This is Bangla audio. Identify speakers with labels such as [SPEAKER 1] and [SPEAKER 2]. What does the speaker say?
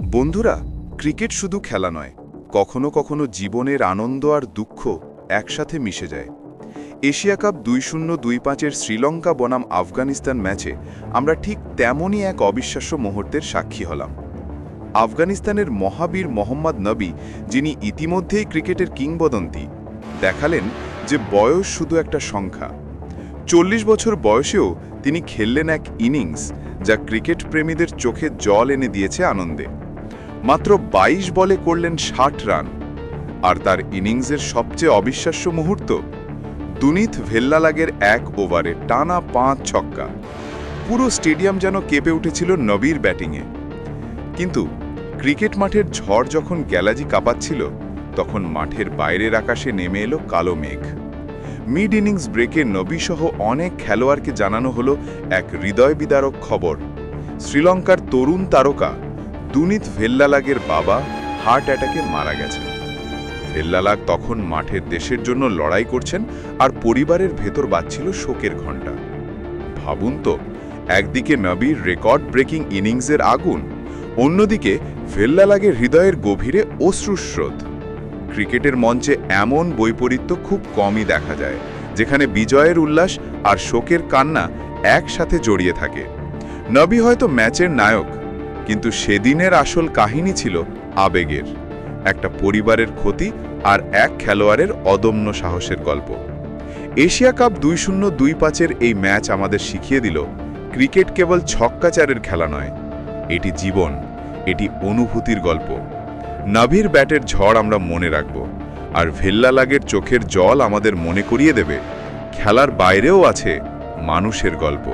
[SPEAKER 1] বন্ধুরা, ক্রিকেট শুধু খেলা নয়, কখনো কখনো জীবনের আনন্দ আর দুঃখ একসাথে মিশে যায়। এশিয়া কাপ দুই শূন্য দুই পাঁচের শ্রীলঙ্কা বনাম আফগানিস্তান ম্যাচে আমরা ঠিক তেমনই এক অবিশ্বাস্য মুহূর্তের সাক্ষী হলাম। আফগানিস্তানের মহাবীর মোহাম্মদ নবী, যিনি ইতিমধ্যেই ক্রিকেটের কিংবদন্তি, দেখালেন যে বয়স শুধু একটা সংখ্যা। চল্লিশ বছর বয়সেও তিনি খেললেন এক ইনিংস, যা ক্রিকেট প্রেমীদের চোখে জল এনে দিয়েছে আনন্দে। মাত্র ২২ বলে করলেন ষাট রান। আর তার ইনিংসের সবচেয়ে অবিশ্বাস্য মুহূর্ত দুনিত ভেল্লালাগের এক ওভারে টানা পাঁচ ছক্কা। পুরো স্টেডিয়াম যেন কেঁপে উঠেছিল নবীর ব্যাটিংয়ে। কিন্তু ক্রিকেট মাঠের ঝড় যখন গ্যালাজি কাঁপাচ্ছিল, তখন মাঠের বাইরের আকাশে নেমে এলো কালো মেঘ। মিড ইনিংস ব্রেকে নবীসহ অনেক খেলোয়াড়কে জানানো হলো এক হৃদয় বিদারক খবর। শ্রীলঙ্কার তরুণ তারকা দুনিত ভেল্লালাগের বাবা হার্ট অ্যাটাকে মারা গেছেন। ভেল্লালাগ তখন মাঠের দেশের জন্য লড়াই করছেন আর পরিবারের ভেতর বাজছিল শোকের ঘণ্টা। ভাবুন তো, একদিকে নবীর রেকর্ড ব্রেকিং ইনিংসের আগুন, অন্যদিকে ভেল্লালাগের হৃদয়ের গভীরে অশ্রুস্রোত ক্রিকেটের মঞ্চে এমন বৈপরীত্য খুব কমই দেখা যায়, যেখানে বিজয়ের উল্লাস আর শোকের কান্না একসাথে জড়িয়ে থাকে। নবী হয়তো ম্যাচের নায়ক কিন্তু সেদিনের আসল কাহিনী ছিল আবেগের, একটা পরিবারের ক্ষতি আর এক খেলোয়াড়ের অদম্য সাহসের গল্প। এশিয়া কাপ দুই শূন্য দুই পাঁচের এই ম্যাচ আমাদের শিখিয়ে দিল, ক্রিকেট কেবল ছক্কাচারের খেলা নয়, এটি জীবন, এটি অনুভূতির গল্প। নাভির ব্যাটের ঝড় আমরা মনে রাখব, আর ভেল্লালাগের চোখের জল আমাদের মনে করিয়ে দেবে, খেলার বাইরেও আছে মানুষের গল্প।